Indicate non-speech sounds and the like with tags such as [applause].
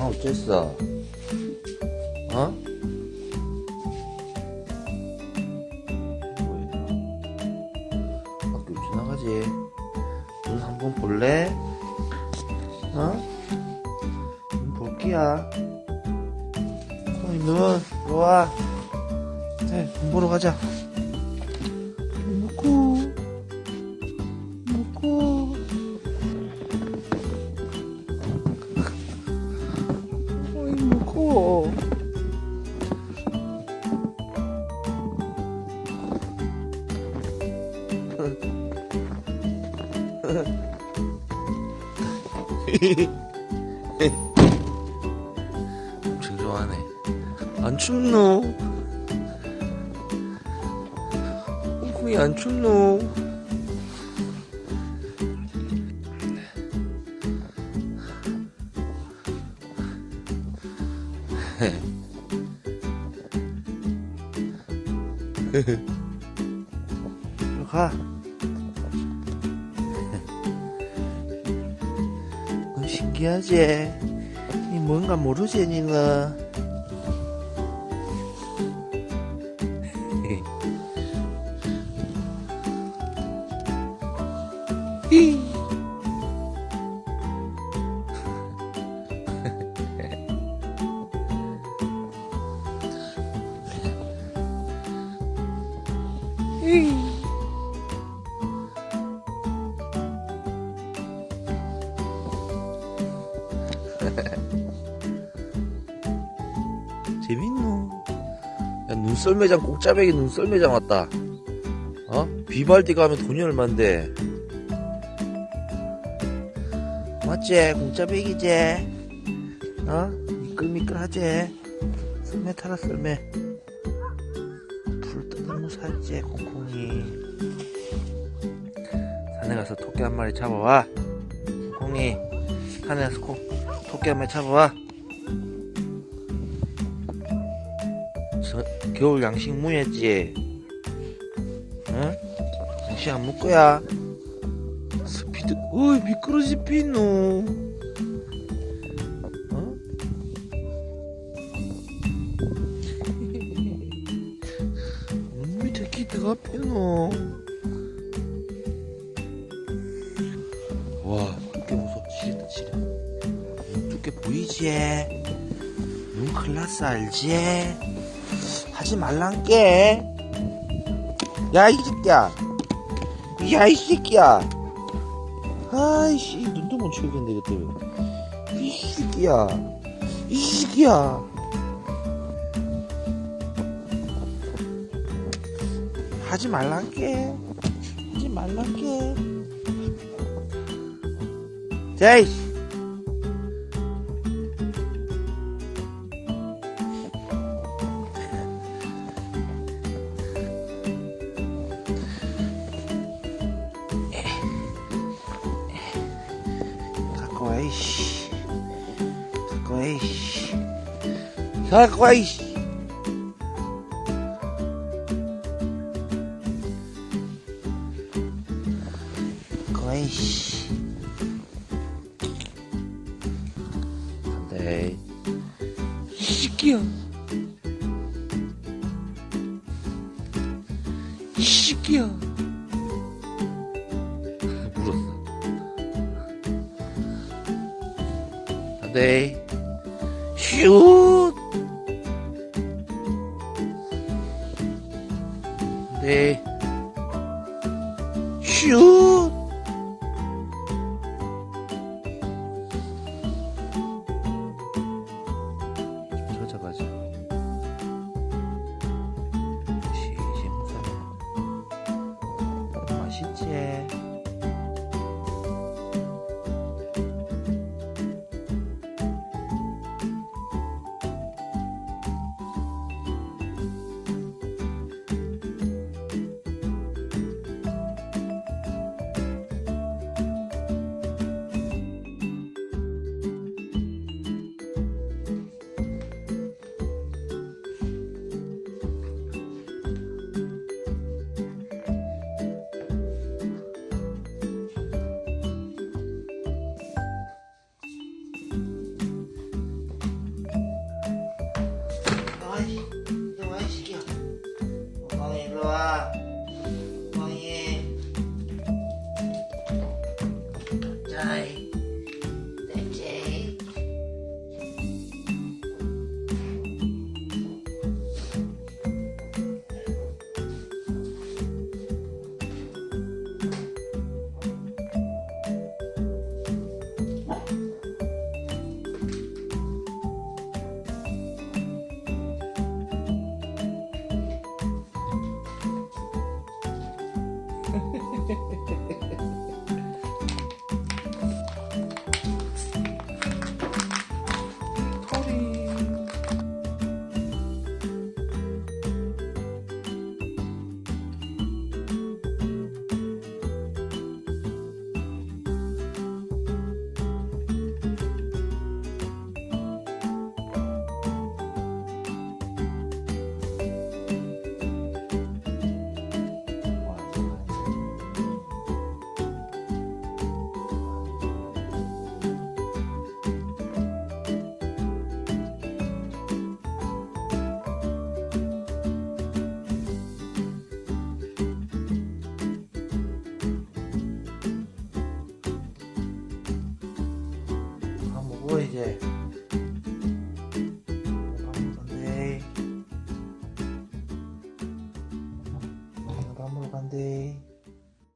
어쨌어? 어? 뭐야? 학교 지나가지. 눈 한번 볼래? 어? 눈 볼게야. 어이, 눈, 와. 네, 눈 보러 가자. 무코. 무코. 엄청 좋아하네. 안 춥노? 콩콩이 안 춥노? 이리 [laughs] 가. [laughs] 너 신기하지? 니 뭔가 모르지, 니는? 히. [laughs] 눈썰매장 꼭짜배기 눈썰매장 왔다. 어? 비발디 가면 돈이 얼만데? 맞지? 공짜배기지? 어? 미끌미끌하지? 썰매 타라, 썰매. 불 뜯으면 살지, 콩콩이. 산에 가서 토끼 한 마리 잡아와. 콩콩이. 산에 가서 코, 토끼 한 마리 잡아와. 겨울 양식 무했지? 응? 양식 안 먹고야. 스피드, 어이, 미끄러지, 피노. 어? 밑에 기트가 피노. 와, 두께 무섭지, 지다, 눈 두께 보이지? 눈 클라스 알지? 하지 말란게. 야, 이 새끼야. 야, 이 새끼야. 아이씨, 눈도 못 이것 때문에. 이 새끼야. 이 새끼야. 하지 말란게. 하지 말란게. 자, 이씨. 이씨. 갖고 와, 이씨. 갖고 와, 이씨. 이씨. 안 돼. 이 새끼야. 이 새끼야. 안돼 说啊 yeah.